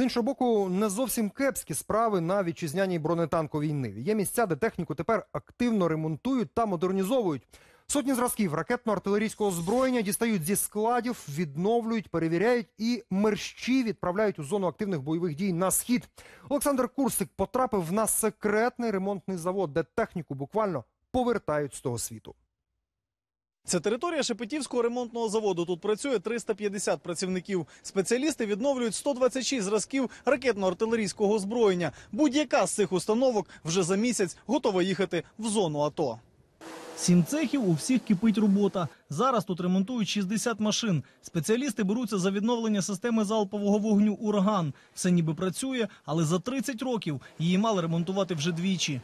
З іншого боку, не зовсім кепські справи на вітчизняній бронетанковій ниві. Є місця, де техніку тепер активно ремонтують та модернізовують. Сотні зразків ракетно-артилерійського озброєння дістають зі складів, відновлюють, перевіряють і мерщі відправляють у зону активних бойових дій на схід. Олександр Курсик потрапив на секретний ремонтний завод, де техніку буквально повертають з того світу. Це територія Шепетівського ремонтного заводу. Тут працює 350 працівників. Спеціалісти відновлюють 126 зразків ракетно-артилерійського озброєння. Будь-яка з цих установок вже за місяць готова їхати в зону АТО. Сім цехів у всіх кипить робота. Зараз тут ремонтують 60 машин. Спеціалісти беруться за відновлення системи залпового вогню «Ураган». Все ніби працює, але за 30 років її мали ремонтувати вже двічі.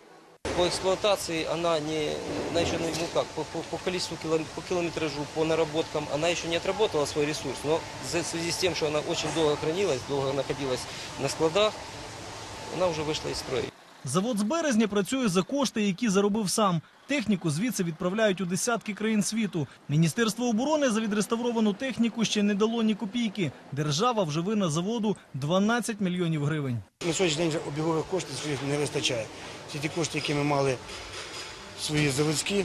По эксплуатации она не, она еще, ну как, по, по, по количеству килом, по километражу, по наработкам, она еще не отработала свой ресурс. Но в связи с тем, что она очень долго хранилась, долго находилась на складах, она уже вышла из строя. Завод з березня працює за кошти, які заробив сам. Техніку звідси відправляють у десятки країн світу. Міністерство оборони за відреставровану техніку ще не дало ні копійки. Держава вже винна заводу 12 мільйонів гривень. На сьогоднішній день обігових коштів не вистачає. Всі ті кошти, які ми мали свої заводські,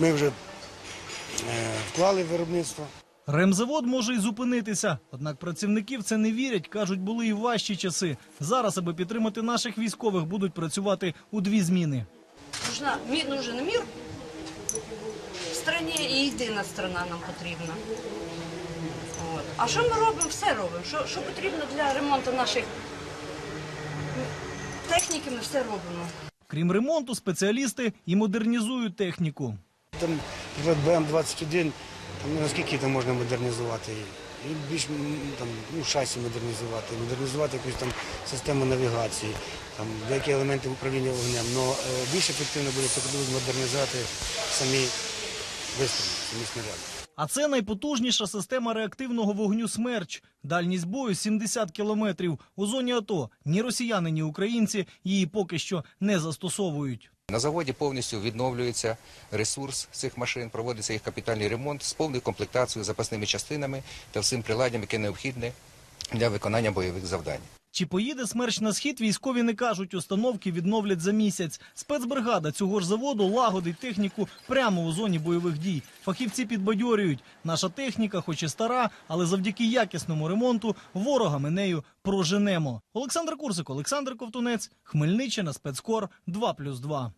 ми вже е, вклали в виробництво. Ремзавод може і зупинитися. Однак працівники в це не вірять. кажуть, були і важчі часи. Зараз, аби підтримати наших військових, будуть працювати у дві зміни. Нужна, мі- нужен мір в стране і єдина страна нам потрібна. От. А що ми робимо? Все робимо. Що, що потрібно для ремонту наших техніки, ми все робимо. Крім ремонту, спеціалісти і модернізують техніку. Там наприклад, БМ-21, там ну, наскільки там можна модернізувати її? І більш там, ну, шасі модернізувати, модернізувати якусь там систему навігації, там, деякі елементи управління вогнем. Но е, більш ефективно буде це коли модернізувати самі вистріли, самі снаряди. А це найпотужніша система реактивного вогню «Смерч». Дальність бою 70 кілометрів. У зоні АТО ні росіяни, ні українці її поки що не застосовують. На заводі повністю відновлюється ресурс цих машин, проводиться їх капітальний ремонт з повною комплектацією, запасними частинами та всім приладдям, яке необхідне для виконання бойових завдань. Чи поїде «Смерч» на схід, військові не кажуть. Установки відновлять за місяць. Спецбригада цього ж заводу лагодить техніку прямо у зоні бойових дій. Фахівці підбадьорюють. Наша техніка, хоч і стара, але завдяки якісному ремонту ворога ми нею проженемо. Олександр Курсик, Олександр Ковтунець, Хмельниччина, спецкор 2+,2.